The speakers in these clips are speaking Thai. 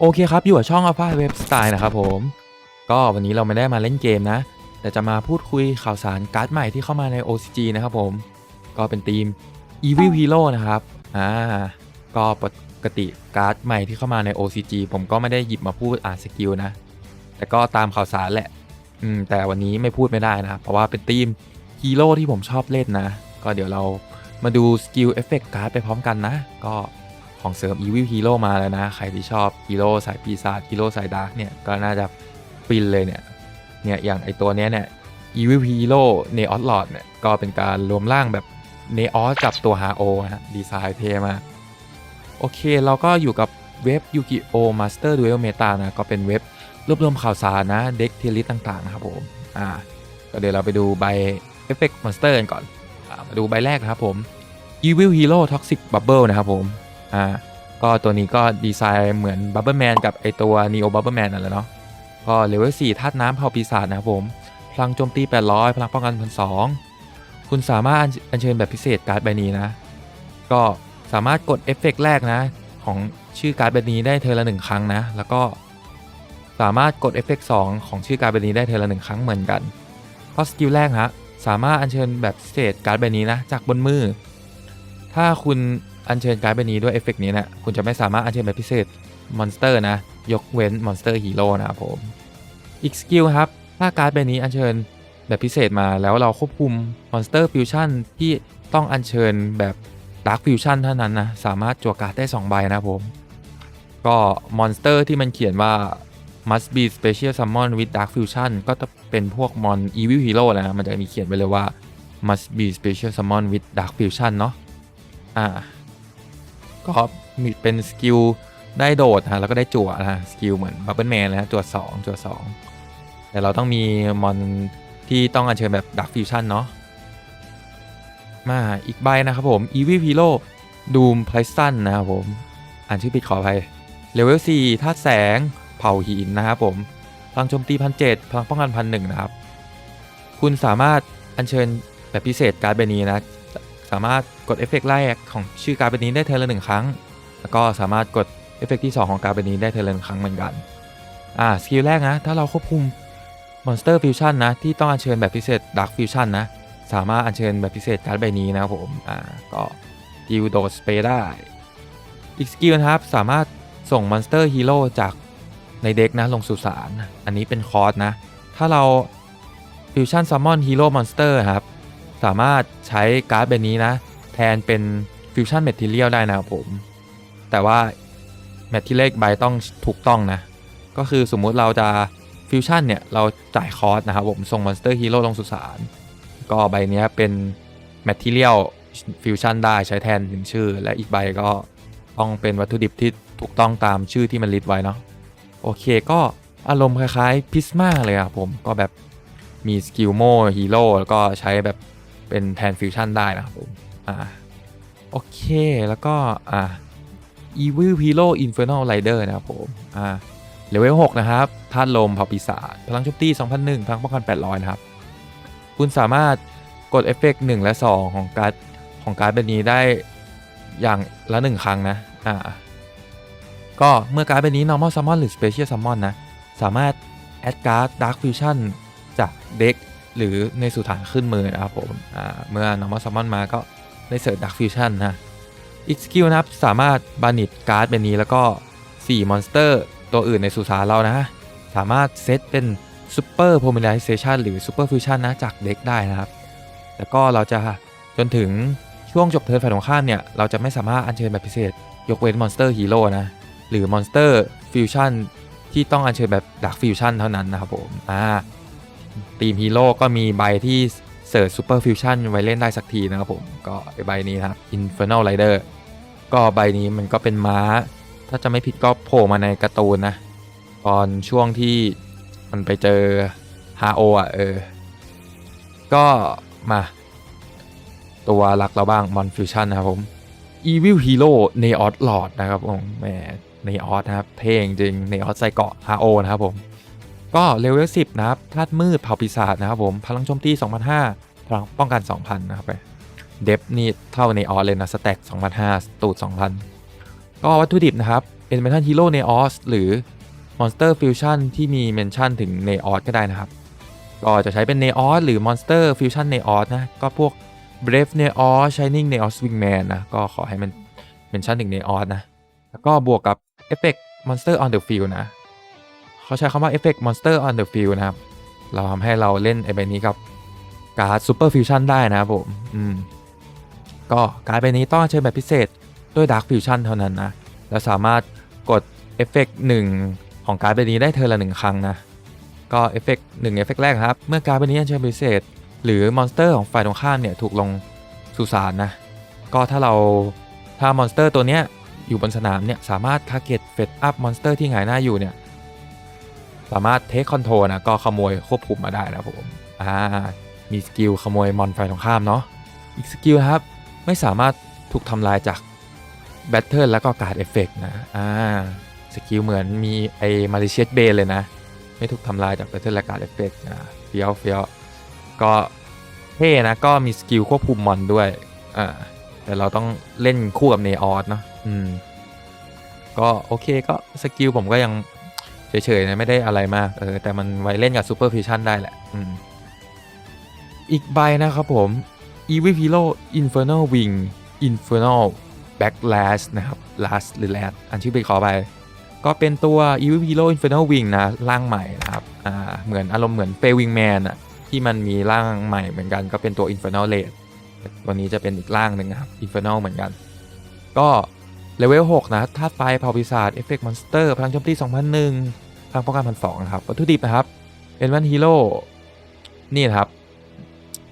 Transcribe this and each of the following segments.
โอเคครับ อยู่กับช่อง Alpha Web Style นะครับผม ก็วันนี้เราไม่ได้มาเล่นเกมนะ แต่จะมาพูดคุยข่าวสารการ์ดใหม่ที่เข้ามาใน OCG นะครับผม ก็เป็นทีม Evil Hero นะครับ อ่า ก็ปกติการ์ดใหม่ที่เข้ามาใน OCG ผมก็ไม่ได้หยิบมาพูดอ่านสกิลนะ แต่ก็ตามข่าวสารแหละ อืม แต่วันนี้ไม่พูดไม่ได้นะครับ เพราะว่าเป็นทีมฮีโร่ที่ผมชอบเล่นนะ ก็เดี๋ยวเรามาดูสกิลเอฟเฟกต์การ์ดไปพร้อมกันนะ ก็ ของเสริม Evil Hero มาแล้วนะ ใครที่ชอบฮีโร่สายปีศาจฮีโร่สายดาร์กเนี่ย ก็น่าจะฟินเลยเนี่ย เนี่ยอย่างไอตัวเนี้ยเนี่ย Evil Hero Neos Lord เนี่ย ก็เป็นการรวมร่างแบบ Neos กับตัว Hao นะฮะดีไซน์เท่มาก โอเค เราก็อยู่กับเว็บ Yu-Gi-Oh! Master Duel Meta นะ ก็เป็นเว็บรวบรวมข่าวสารนะ เด็กเทลิสต่างๆ นะครับผม อ่า ก็เดี๋ยวเราไปดูใบ Effect Monster กันก่อนอมาดูใบแรกนะครับผม Evil Hero Toxic Bubble นะครับผม อ่าก็ตัวนี้ก็ดีไซน์เหมือน Bubble Man กับไอตัว Neo Bubble Man นั่นแหละเนาะก็เลเวล4ธาตุน้ำเผ่าปีศาจนะครับผม พลังโจมตี 800 พลังป้องกัน1,200คุณสามารถอัญเชิญแบบพิเศษการ์ดใบนี้นะ ก็สามารถกดเอฟเฟกต์แรกนะ ของชื่อการ์ดใบนี้ได้เทอละหนึ่งครั้งนะ แล้วก็สามารถกดเอฟเฟกต์2ของชื่อการ์ดใบนี้ได้เทอละหนึ่งครั้งเหมือนกันเพราะสกิลแรกฮะสามารถอัญเชิญแบบพิเศษการ์ดใบนี้นะจากบนมือ ถ้าคุณ อัญเชิญการ์ดใบนี้ด้วยเอฟเฟกต์นี้นะคุณจะไม่สามารถอัญเชิญแบบพิเศษมอนสเตอร์นะ ยกเว้นมอนสเตอร์ฮีโร่นะครับผม อีกสกิลครับ ถ้าการ์ดใบนี้อัญเชิญแบบพิเศษมาแล้วเราควบคุมมอนสเตอร์ฟิวชั่นที่ต้องอัญเชิญแบบดาร์ f ฟิวชั่นเท่านั้นนะ สามารถจั่วการ์ดได้ 2 ใบนะครับผม ก็มอนสเตอร์ที่มันเขียนว่า must be special summon with dark fusion ก็จะเป็นพวกมอน evil hero นะ มันจะมีเขียนไว้เลยว่า must be special summon with dark fusion เนาะอ่า ก็มีเป็นสกิลได้โดดนะแล้วก็ได้จั่วนะสกิลเหมือนบับเบิลแมนนะจั่วสองจั่วสองแต่เราต้องมีมอนที่ต้องอัญเชิญแบบดักฟิวชั่นเนาะมาอีกใบนะครับผม e v Hero Doom p l a s t o n นะครับผมอ่านชื่อผิดขออภัยเลเวล4ธาตุแสงเผาหินนะครับผมพลังโจมตีพันเจ็ดพลังป้องกันพันหนึ่งนะครับ คุณสามารถอัญเชิญแบบพิเศษการ์ดใบนี้นะ สามารถ กดเอฟเฟกต์แรกของชื่อการ์ดใบนี้ได้เทอละหนึ่งครั้ง แล้วก็สามารถกดเอฟเฟกต์ที่ 2 ของการ์ดใบนี้ได้เทอละหนึ่งครั้งเหมือนกัน อ่าสกิลแรกนะ ถ้าเราควบคุมมอนสเตอร์ฟิวชั่นนะ ที่ต้องอัญเชิญแบบพิเศษดักฟิวชั่นนะ สามารถอัญเชิญแบบพิเศษการ์ดใบนี้นะครับผม อ่า ก็ดิวโดสเปได้ อีกสกิลนะครับ สามารถส่งมอนสเตอร์ฮีโร่จากในเด็กนะลงสู่สารอันนี้เป็นคอร์สนะ ถ้าเราฟิวชั่นซัมมอนฮีโร่มอนสเตอร์ครับ สามารถใช้การ์ดใบนี้นะ แทนเป็นฟิวชั่นแมทเทียลได้นะครับผม แต่ว่าแมทที่เลขใบต้องถูกต้องนะ ก็คือสมมุติเราจะฟิวชั่นเนี่ย เราจ่ายคอร์สนะครับผม ส่งมอนสเตอร์ฮีโร่ลงสุสาน ก็ใบเนี้ยเป็นแมทเทียลฟิวชั่นได้ใช้แทนถึงชื่อ และอีกใบก็ต้องเป็นวัตถุดิบที่ถูกต้องตามชื่อที่มันลิสต์ไว้เนาะโอเคก็อารมณ์คล้ายๆพิสมาเลยครับผมก็แบบมีสกิลโมฮีโร่แล้วก็ใช้แบบเป็นแทนฟิวชั่นได้นะครับผม อ่าโอเคแล้วก็อ่า Evil Hero Infernal Rider นะครับผมอ่าเลเวล6นะครับธาตุลมเผาปีศาจพลังโจมตี2001พลังป้องกัน800 นะครับ คุณสามารถกดเอฟเฟกต์1และ 2 ของการ์ดของการ์ดใบนี้ได้อย่างละ 1 ครั้งนะ อ่า ก็เมื่อการ์ดใบนี้ normal summon หรือ special summon นะ สามารถ add card dark fusion จากเด็กหรือในสุฐานขึ้นมือนะครับผม อ่า เมื่อ normal summon มาก็ ได้เสิร์ช dark fusion นะอีกสกิลนะครับสามารถบานิตการ์ดแบบนี้แล้วก็ 4 มอนสเตอร์ตัวอื่นในสุสานเรานะ สามารถเซตเป็นซูเปอร์โพมิล i เซชันหรือซูเปอร์ฟิวชั่นนะจากเด็กได้นะครับ แล้วก็เราจะจนถึงช่วงจบเทิร์นฝ่ายตรงข้ามเนี่ย เราจะไม่สามารถอัญเชิญแบบพิเศษ ยกเว้นมอนสเตอร์ฮีโร่นะ หรือมอนสเตอร์ฟิวชั่นที่ต้องอัญเชิญแบบดักฟิวชั่นเท่านั้นนะครับผมอ่าทีมฮีโร่ก็มีใบที่ เสิร์ชซูเปอร์ฟิวชั่นไว้เล่นได้สักทีนะครับผมก็ใบนี้นะครับ Infernal Rider ก็ใบนี้มันก็เป็นม้า ถ้าจะไม่ผิดก็โผล่มาในการ์ตูนนะ ตอนช่วงที่มันไปเจอฮาโออะเออ ก็มา ตัวหลักเราบ้างมอนฟิวชั่นนะครับผม Evil Hero Neos Lord นะครับผมแหม Neos นะครับ เท่จริง Neos ใส่เกาะฮาโอนะครับผม ก็เลเวล10 นะครับธาตุมืดเผ่าปีศาจนะครับผม พลังโจมตี2,500พลังป้องกัน 2,000 นะครับไป เดฟนี่เท่าในออสเลยนะสแต็ก2,500ตูด 2,000 ก็วัตถุดิบนะครับ Elemental Hero Neos หรือ Monster Fusion ที่มีเมนชั่นถึง Neos ก็ได้นะครับ ก็จะใช้เป็น Neos หรือ Monster Fusion Neos นออสนะ ก็พวก Brave Neos Shining Neos Wingman นะ ก็ขอให้มันเมนชั่นถึง Neos นะ แล้วก็บวกกับ Effect Monster on the Field นะ เขาใช้คำว่า Effect Monster on the Field นะครับ เราทำให้เราเล่นไอ้ใบนี้กับการ์ด Super Fusion ได้นะครับผมอืมก็การ์ดใบนี้ต้องเชิญแบบพิเศษด้วย Dark Fusion เท่านั้นนะ และสามารถกดเอฟเฟกต์หนึ่งของการ์ดใบนี้ได้เทอละหนึ่งครั้งนะ ก็เอฟเฟกต์หนึ่งเอฟเฟกต์แรกครับ เมื่อการ์ดใบนี้เชิญพิเศษ หรือมอนสเตอร์ของฝ่ายตรงข้ามเนี่ยถูกลงสุสานนะ ก็ถ้าเราถ้ามอนสเตอร์ตัวเนี้ยอยู่บนสนามเนี่ยสามารถทาร์เก็ตเฟดอัพมอนสเตอร์ที่หงายหน้าอยู่เนี่ย สามารถเทคคอนโทรนะก็ขโมยควบคุมมาได้นะผมอ่ามีสกิลขโมยมอนไฟตรงข้ามเนาะอีกสกิลครับไม่สามารถถูกทำลายจากแบตเทิลแล้วก็การ์ดเอฟเฟกนะอ่าสกิลเหมือนมีไอ้มาริเชียสเบเลยนะ ไม่ถูกทำลายจากแบตเทิลและการ์ดเอฟเฟกนะเฟี้ยวเฟี้ยวก็เท่นะก็มีสกิลควบคุมมอนด้วยอ่าแต่เราต้องเล่นคู่กับเนออสเนาะอืมก็โอเคก็สกิลผมก็ยัง เฉยๆนะไม่ได้อะไรมากเออแต่มันไว้เล่นกับซูเปอร์ฟิชั่นได้แหละอืมอีกใบนะครับผม e v i p i l o Infernal Wing Infernal Backlash นะครับ Last หรือ Last อันชื่อไปขอไป ก็เป็นตัว e v i p i l o Infernal Wing นะร่างใหม่นะครับอ่าเหมือนอารมณ์เหมือน f a y Wingman อะที่มันมีร่างใหม่เหมือนกันก็เป็นตัว Infernal Raid ตัวนี้จะเป็นอีกร่างหนึ่งนะครับ Infernal เหมือนกัน ก็ เลเวล 6 นะธาตุไฟเผาปีศาจเอฟเฟกต์มอนสเตอร์พลังโจมตี2001พลังป้องกันพันสองนะครับ วัตถุดิบนะครับเป็นวันฮีโร่นี่นะครับ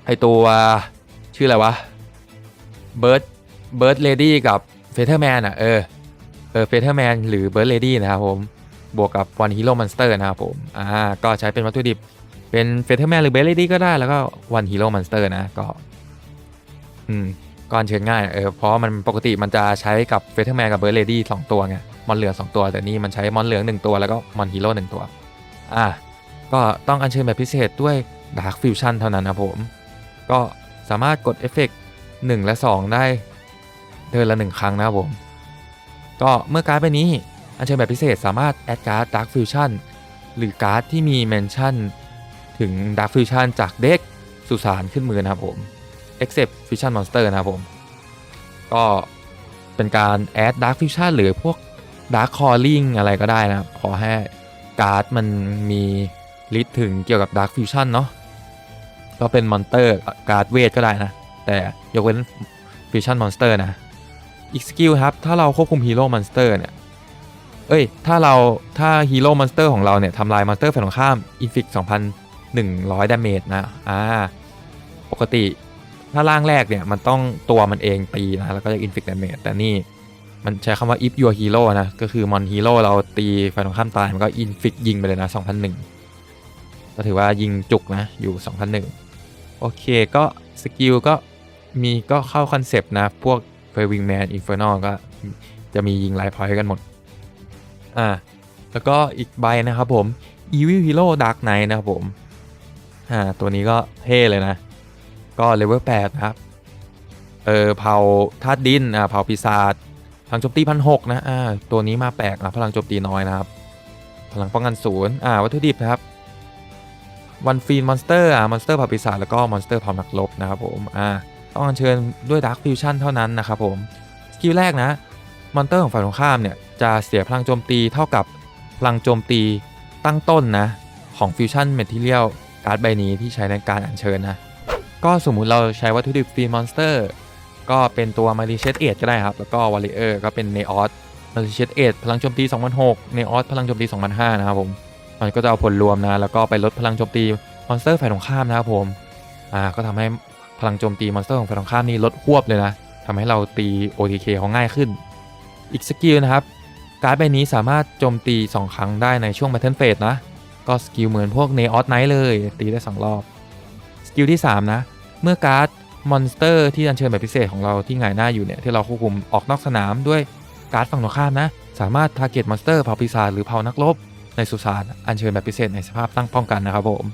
ไอตัวชื่ออะไรวะเบิร์ดเบิร์ดเลดี้กับเฟเธอร์แมนอะ เออ เออเฟเธอร์แมนหรือเบิร์ดเลดี้นะครับผม บวกกับวันฮีโร่มอนสเตอร์นะครับผม อ่า ก็ใช้เป็นวัตถุดิบ เป็นเฟเธอร์แมนหรือเบิร์ดเลดี้ก็ได้ แล้วก็วันฮีโร่มอนสเตอร์นะ ก็ อืม ก็อัญเชิญง่ายเออเพราะมันปกติมันจะใช้กับเฟเธอร์แมนกับเบิร์ดเลดี้สองตัวไงมอนเหลืองสองตัว แต่นี่มันใช้มอนเหลืองหนึ่งตัวแล้วก็มอนฮีโร่หนึ่งตัว อะก็ต้องอัญเชิญแบบพิเศษด้วย Dark Fusion เท่านั้นนะผม ก็สามารถกดเอฟเฟกต์1และ 2 ได้เดินละ1ครั้งนะครับผม ก็เมื่อการ์ดใบนี้อัญเชิญแบบพิเศษสามารถแอดการ์ด Dark Fusion หรือการ์ดที่มีเมนชั่นถึง Dark Fusion จากเด็กสุสานขึ้นมือนะครับผม Except Fusion Monster นะครับผม ก็เป็นการแอด Dark Fusion หรือพวก Dark Calling อะไรก็ได้นะครับ ขอให้การ์ดมันมีลิทถึงเกี่ยวกับ Dark Fusion เนาะก็เป็นมอนเตอร์การ์ดเวทก็ได้นะ แต่ยกเว้น Fusion Monster นะ อีกสกิลครับ ถ้าเราควบคุมฮีโร่มอนสเตอร์เนี่ย เอ้ย ถ้าเราถ้าฮีโร่มอนสเตอร์ของเราเนี่ยทำลายมอนสเตอร์ฝ่ายตรงข้ามอินฟิก2,100ดาเมจนะ อ่า ปกติ ถ้าร่างแรกเนี่ยมันต้องตัวมันเองตีนะแล้วก็จะอินฟิกดเมจแต่นี่มันใช้คำว่า if your hero นะ ก็คือมอนฮีโร่เราตีฝ่ายตรงข้ามตาย มันก็อินฟิกยิงไปเลยนะ 2,001 ก็ถือว่ายิงจุกนะ อยู่ 2,001 โอเคก็สกิลก็มีก็เข้าคอนเซปต์นะ พวกเฟวิงแมนอินเฟอร์นอลก็จะมียิงไลฟ์พอยต์กันหมด อ่า แล้วก็อีกใบนะครับผม Evil Hero Dark Knight นะครับผม อ่า ตัวนี้ก็เท่เลยนะ ก็เลเวล8นะครับ เออเผาธาตุดินอ่าเผาปีศาจพลังโจมตีพันหกนะอ่าตัวนี้มาแปลกนะพลังโจมตีน้อยนะครับ พลังป้องกันศูนย์อ่าวัตถุดิบนะครับวันฟีนมอนสเตอร์อะมอนสเตอร์เผาปีศาจแล้วก็มอนสเตอร์เผานักรบนะครับผมอ่าต้องอัญเชิญด้วยดาร์ f ฟิวชั่นเท่านั้นนะครับผมสกิลแรกนะมอนเตอร์ของฝ่ายตรงข้ามเนี่ยจะเสียพลังโจมตีเท่ากับพลังโจมตีตั้งต้นนะของฟิวชั่นเมทิเรียลการ์ดใบนี้ที่ใช้ในการอัญเชิญนะ ก็สมมุติเราใช้วัตถุดิบฟีมอนสเตอร์ก็เป็นตัวมาริเชตเอก็ได้ครับ แล้วก็วอลเลเยอร์ก็เป็นเนออสมาริเชตเอพลังโจมตี2006เนออสพลังโจมตี2005นะครับผมมันก็จะเอาผลรวมนะแล้วก็ไปลดพลังโจมตีมอนสเตอร์ฝ่ายตรงข้ามนะครับผมอ่าก็ทำให้พลังโจมตีมอนสเตอร์ของฝ่ายตรงข้ามนี่ลดควบเลยนะทำให้เราตี OTK เขาง่ายขึ้น อีกสกิลนะครับการ์ดใบนี้สามารถโจมตี 2 ครั้งได้ในช่วง Battle Phase นะ ก็สกิลเหมือนพวก n e o s Knight เลย ตีได้ 2 รอบ สกิลที่ 3 นะ เมื่อการ์ดมอนสเตอร์ที่อัญเชิญแบบพิเศษของเราที่หงายหน้าอยู่เนี่ยที่เราควบคุมออกนอกสนามด้วยการ์ดฝั่งตรงข้ามนะ สามารถทาร์เก็ตมอนสเตอร์เผาปีศาจหรือเผานักรบในสุสานอัญเชิญแบบพิเศษในสภาพตั้งป้องกันนะครับผม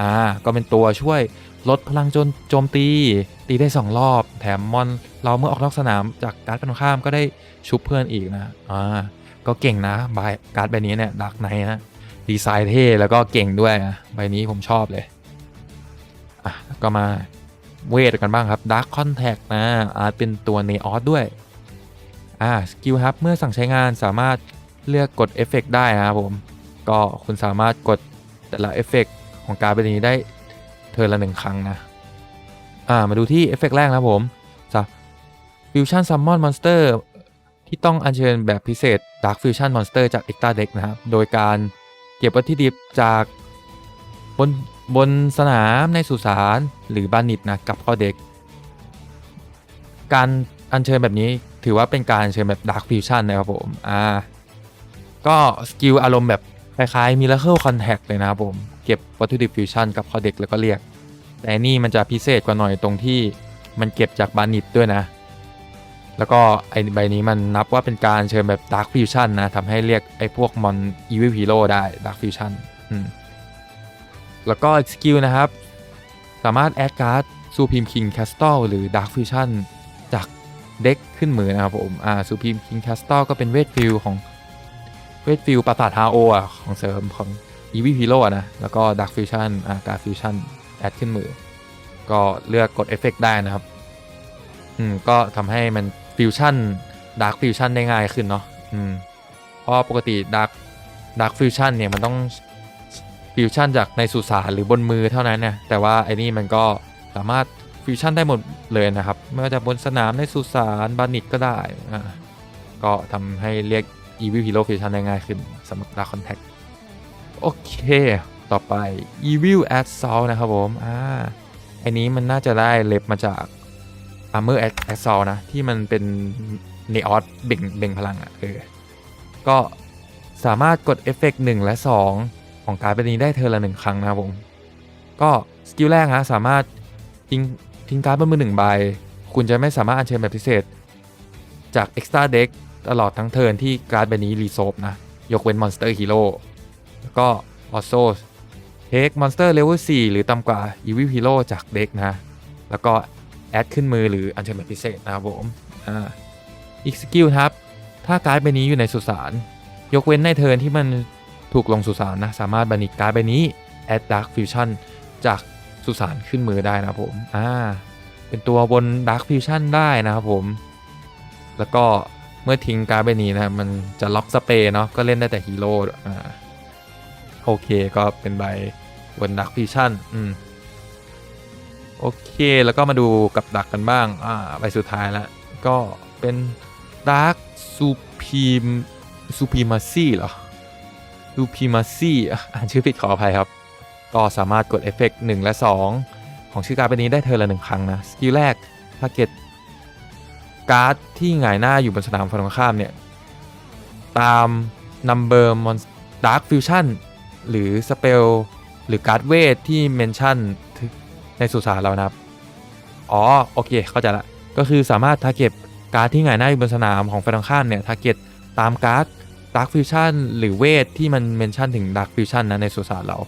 อ่าก็เป็นตัวช่วยลดพลังโจมโจมตี ตีได้ 2 รอบ แถมมอนเราเมื่อออกนอกสนามจากการ์ดฝั่งตรงข้ามก็ได้ชุบเพื่อนอีกนะอ่าก็เก่งนะใบการ์ดใบนี้เนี่ยดักไนนะดีไซน์เท่แล้วก็เก่งด้วยนะใบนี้ผมชอบเลย อะก็มาเวทกันบ้างครับดักคอนแทคนะอาจเป็นตัวเนออสด้วยอ่าสกิลครับเมื่อสั่งใช้งานสามารถเลือกกดเอฟเฟกได้นะครับผม ก็คุณสามารถกดแต่ละเอฟเฟกของการ์ดใบนี้ได้เทอร์ละหนึ่งครั้งนะอ่ามาดูที่เอฟเฟกต์แรกนะผมจะฟิวชั่นซัมมอนมอนสเตอร์ที่ต้องอัญเชิญแบบพิเศษ Dark Fusion Monster จาก Extra Deck นะครับ โดยการเก็บวัตถุดิบจากบน บนสนามในสุสานหรือบานิตนะกับเข้าเด็ก การอัญเชิญแบบนี้ถือว่าเป็นการอัญเชิญแบบ Dark Fusion นนะครับผมอ่าก็สกิลอารมณ์แบบคล้ายๆ Miracle Contact เลยนะครับผมเก็บวัตถุดิบฟิวชั่นกับเข้าเด็กแล้วก็เรียก แต่นี่มันจะพิเศษกว่าหน่อยตรงที่มันเก็บจากบานิตด้วยนะ แล้วก็ไอใบนี้มันนับว่าเป็นการเชิญแบบ Dark Fusion นนะทำให้เรียกไอพวกมอน Evil Hero ได้ Dark Fusion อืม แล้วก็สกิลนะครับ สามารถแอดการ์ด Supreme King Castle หรือ Dark Fusion จากเด็กขึ้นมือนะครับผมอ่า Supreme King Castle ก็เป็นเวทฟิลของเวทฟิลปราสาทฮาโออะของเสริมของ Evil Hero อะนะ แล้วก็ Dark Fusion อ่าการ Fusion แอดขึ้นมือ ก็เลือกกดเอฟเฟกได้นะครับ อืม ก็ทำให้มันฟิวชั่นดาร์คฟิวชั่นได้ง่ายขึ้นเนาะอืมเพราะปกติดาร์คดาร์คฟิวชั่นเนี่ย มันต้อง ฟิวชั่นจากในสุสานหรือบนมือเท่านั้นนะแต่ว่าไอ้นี่มันก็สามารถฟิวชั่นได้หมดเลยนะครับไม่ว่าจะบนสนามในสุสานบานิตก็ได้อ่าก็ทำให้เรียก Evil Hero Fusion ได้ง่ายขึ้นสำหรับ Dark Contact โอเค ต่อไป Evil Assault นะครับผมอ่าไอันนี้มันน่าจะได้เล็บมาจาก Armor Assault นะ ที่มันเป็นเนออสเบ่งเบ่งพลังอะ่ะเออก็สามารถกดเอฟเฟกต์1และ 2 ของการ์ดใบนี้ได้เทอละหนึ่งครั้งนะครับผม ก็สกิลแรกฮะสามารถทิ้งทิ้งการ์ดบนมือหนึ่งใบ คุณจะไม่สามารถอัญเชิญแบบพิเศษ จาก Extra Deck ตลอดทั้งเทิร์นที่การ์ดใบนี้รีโซฟนะ ยกเว้น Monster Hero แล้วก็ also เทคมอนสเตอร์เลเวล4หรือต่ำกว่า Evil Hero จากเด็กนะ แล้วก็แอดขึ้นมือหรืออัญเชิญแบบพิเศษนะครับผมอ่าอีกสกิลครับ ถ้าการ์ดใบนี้อยู่ในสุสาน ยกเว้นในเทิร์นที่มัน ถูกลงสุสานนะ สามารถบันิกการ์ดใบนี้แอดดาร์ f ฟิวชั่นจากสุสานขึ้นมือได้นะครับผมอ่าเป็นตัวบนดาร์ f ฟิวชั่นได้นะครับผม แล้วก็เมื่อทิ้งการ์ดใบนี้นะมันจะล็อกสเปรย์เนาะก็เล่นได้แต่ฮีโร่อ่าโอเคก็เป็นใบบนดักฟิชชั่นอืมโอเค แล้วก็มาดูกับดักกันบ้าง อ่า ใบสุดท้ายแล้ว ก็เป็นดาร์ s ซูพีมซูพีมาซี่เหรอ ซูพีมาซี่อ่านชื่อผิดขออภัยครับ ก็สามารถกดเอฟเฟกต์1และ 2 ของชื่อการ์ดใบนี้ได้เธอละหนึ่งครั้งนะ สกิลแรกทาร์เก็ตการ์ดที่หงายหน้าอยู่บนสนามฝั่งตรงข้ามเนี่ย ตาม Number Mon Dark Fusion หรือสเปลหรือการ์ดเวทที่เมนชั่นในสุสานเรานะครับ อ๋อ โอเค เข้าใจละ ก็คือสามารถทาร์เก็ตการ์ดที่หงายหน้าอยู่บนสนามของฝ่ายตรงข้ามเนี่ยทาร์เก็ตตามการ์ด ดาร์ f ฟิวชั่นหรือเวทที่มันเมนชั่นถึงดาร์ f ฟิวชั่นนะในสุสานเรา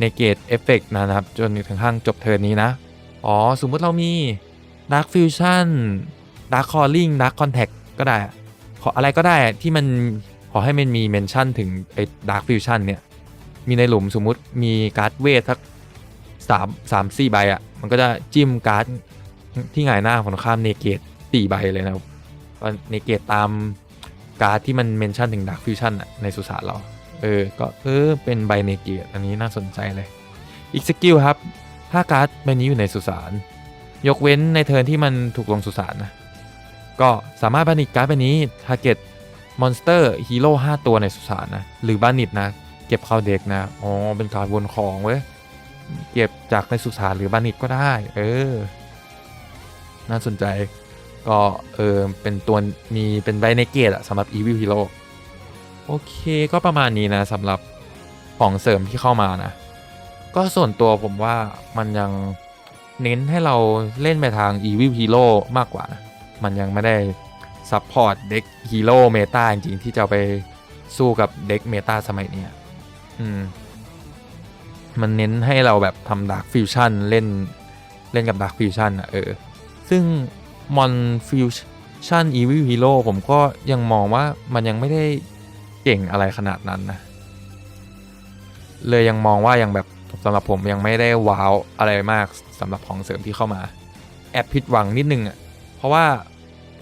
ในเกตเอฟเฟกนะครับ จนถึงข้างจบเทิร์นนี้นะ อ๋อ สมมุติเรามีดาร์ f ฟิวชั่นดาร์ c คอลลิ่งดาร์ c คอนแทคก็ได้ ขออะไรก็ได้ที่มันขอให้มันมีเมนชั่นถึงไอ้ดาร์ f ฟิวชั่นเนี่ย มีในหลุมสมมุติมีการ์ดเวทสักสามสามสี่ใบอะ่ะ มันก็จะจิ้มการ์ดที่หงายหน้าของข้ามเนเกตสี่ใบเลยนะครับเนเกตตาม การ์ดที่มันเมนชั่นถึงดาร์ f ฟิวชั่นอะในสุสานเรา เออ ก็เออเป็นใบเนเกตอันนี้น่าสนใจเลย อีกสกิลครับ ถ้าการ์ดใบนี้อยู่ในสุสาน ยกเว้นในเทิร์นที่มันถูกลงสุสานนะ ก็สามารถบันิตการ์ดใบนี้ทาร์เก็ตมอนสเตอร์ฮีโร่5ตัวในสุสานนะ หรือบันิตนะ เก็บเข้าเด็กนะ อ๋อ เป็นการวนของเว้ย เก็บจากในสุสานหรือบานิตก็ได้ เออ น่าสนใจ ก็เออเป็นตัวมีเป็นไบในเกตอะสำหรับ Evil Hero โอเคก็ประมาณนี้นะสำหรับของเสริมที่เข้ามานะ ก็ส่วนตัวผมว่ามันยังเน้นให้เราเล่นไปทาง Evil Hero มากกว่านะ มันยังไม่ได้ซัพพอร์ตเด็กฮีโร่เมตาจริงๆ ที่จะไปสู้กับเด็กเมตาสมัยนี้อืม มันเน้นให้เราแบบทำดาร์ f ฟิวชั่นเล่นเล่นกับดาร์ f ฟิวชั่นอะเออ ซึ่ง มอนฟิวชั่นอีวิฮีโร่ผมก็ยังมองว่ามันยังไม่ได้เก่งอะไรขนาดนั้นนะ เลยยังมองว่ายังแบบสำหรับผมยังไม่ได้ว้าวอะไรมากสำหรับของเสริมที่เข้ามา แอบผิดหวังนิดนึงอะ เพราะว่า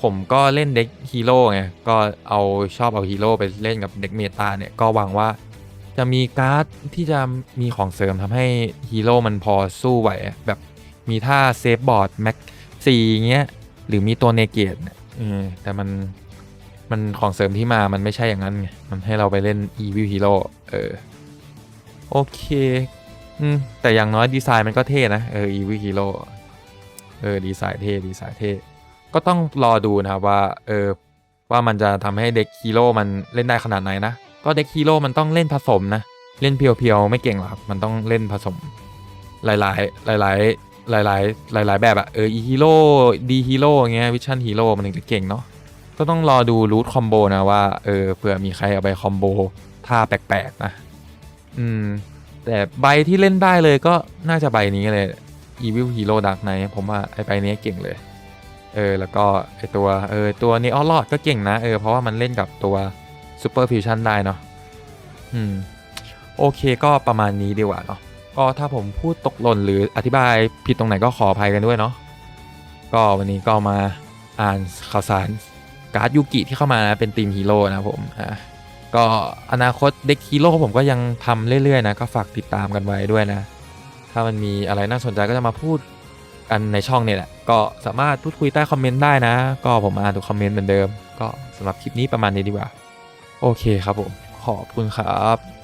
ผมก็เล่นเด็กฮีโร่ไง ก็เอาชอบเอาฮีโร่ไปเล่นกับเด็กเมตาเนี่ย ก็หวังว่าจะมีการ์ดที่จะมีของเสริมทำให้ฮีโร่มันพอสู้ไหวแบบมีท่าเซฟบอร์ดแม็กซีเงี้ย หรือมีตัวเนเกตเนี่ยเออแต่มันมันของเสริมที่มามันไม่ใช่อย่างนั้นไงมันให้เราไปเล่น Evil Hero เออ โอเคอืมแต่อย่างน้อยดีไซน์มันก็เท่นะ เออ Evil Hero เออ ดีไซน์เท่ ดีไซน์เท่ ก็ต้องรอดูนะครับว่า เออ ว่ามันจะทำให้เด็กฮีโร่มันเล่นได้ขนาดไหนนะ ก็เด็กฮีโร่มันต้องเล่นผสมนะ เล่นเพียวๆ ไม่เก่งหรอกครับ มันต้องเล่นผสม หลายๆ หลายๆ หลายๆ หลาย ๆ แบบอะเอออีฮีโร่ดีฮีโร่เงี้ยวิชั่นฮีโร่มันถึงจะเก่งเนาะก็ต้องรอดูรูทคอมโบนะว่าเออเผื่อมีใครเอาไปคอมโบท่าแปลกๆนะอืม แต่ใบที่เล่นได้เลยก็น่าจะใบนี้เลย Evil Hero Dark Knight ผมว่าไอใบนี้เก่งเลย เออ แล้วก็ไอตัวเออตัวนี้ออลอดก็เก่งนะ เออ เพราะว่ามันเล่นกับตัว Super Fusion ได้เนาะอืม โอเคก็ประมาณนี้ดีกว่าเนาะ ก็ถ้าผมพูดตกหล่นหรืออธิบายผิดตรงไหนก็ขออภัยกันด้วยเนาะก็วันนี้ก็มาอ่านข่าวสารการ์ดยูกิที่เข้ามานะเป็นทีมฮีโร่นะผมอะก็อนาคตเด็กฮีโร่ผมก็ยังทำเรื่อยๆนะก็ฝากติดตามกันไว้ด้วยนะ ถ้ามันมีอะไรน่าสนใจก็จะมาพูดกันในช่องเนี่ยแหละ ก็สามารถพูดคุยใต้คอมเมนต์ได้นะ ก็ผมอ่านทุกคอมเมนต์เหมือนเดิม ก็สำหรับคลิปนี้ประมาณนี้ดีกว่า โอเคครับผม ขอบคุณครับ